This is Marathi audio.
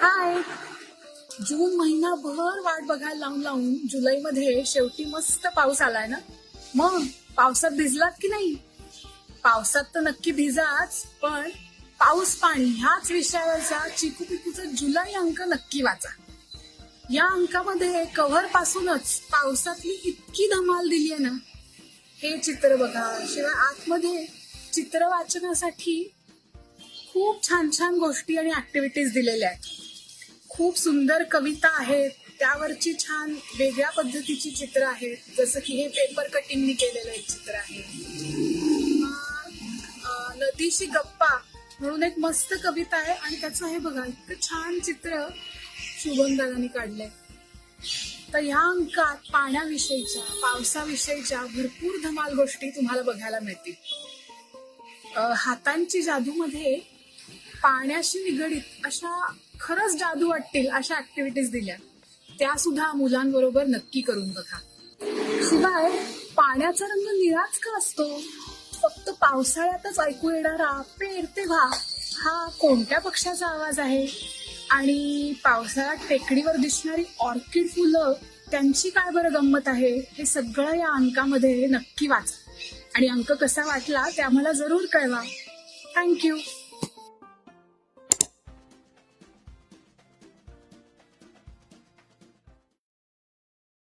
हाय. जून महिनाभर वाट बघायला लावून लावून जुलैमध्ये शेवटी मस्त पाऊस आलाय ना? मग पावसात भिजलात की नाही? पावसात तर नक्की भिजाच पण पाऊस पाणी ह्याच विषयावरचा चिकू पिकूचा जुलै अंक नक्की वाचा. या अंकामध्ये कव्हर पासूनच पावसातली इतकी धमाल दिली आहे ना? हे चित्र बघा. शिवाय आतमध्ये चित्र वाचनासाठी खूप छान छान गोष्टी आणि ऍक्टिव्हिटीज दिलेल्या आहेत. खूप सुंदर कविता आहेत. त्यावरची छान वेगळ्या पद्धतीची चित्र आहेत. जसं की हे पेपर कटिंगनी केलेलं एक चित्र आहे. मग, नदीशी गप्पा म्हणून एक मस्त कविता आहे. आणि त्याचं हे बघा इतकं छान चित्र शुभम दादानी काढलंय. तर ह्या अंकात पाण्याविषयीच्या पावसाविषयीच्या भरपूर धमाल गोष्टी तुम्हाला बघायला मिळतील. हातांची जादूमध्ये पाण्याशी निगडीत अशा खरंच जादू वाटतील अशा ऍक्टिव्हिटीज दिल्या. त्या सुद्धा मुलांबरोबर नक्की करून बघा. शिवाय पाण्याचा रंग निळाच का असतो? फक्त पावसाळ्यातच ऐकू येणारा पेर तेव्हा हा कोणत्या पक्षाचा आवाज आहे? आणि पावसाळ्यात टेकडीवर दिसणारी ऑर्किड फुलं त्यांची काय बरं गंमत आहे? हे सगळं या अंकामध्ये नक्की वाचा. आणि अंक कसा वाटला ते आम्हाला जरूर कळवा. थँक्यू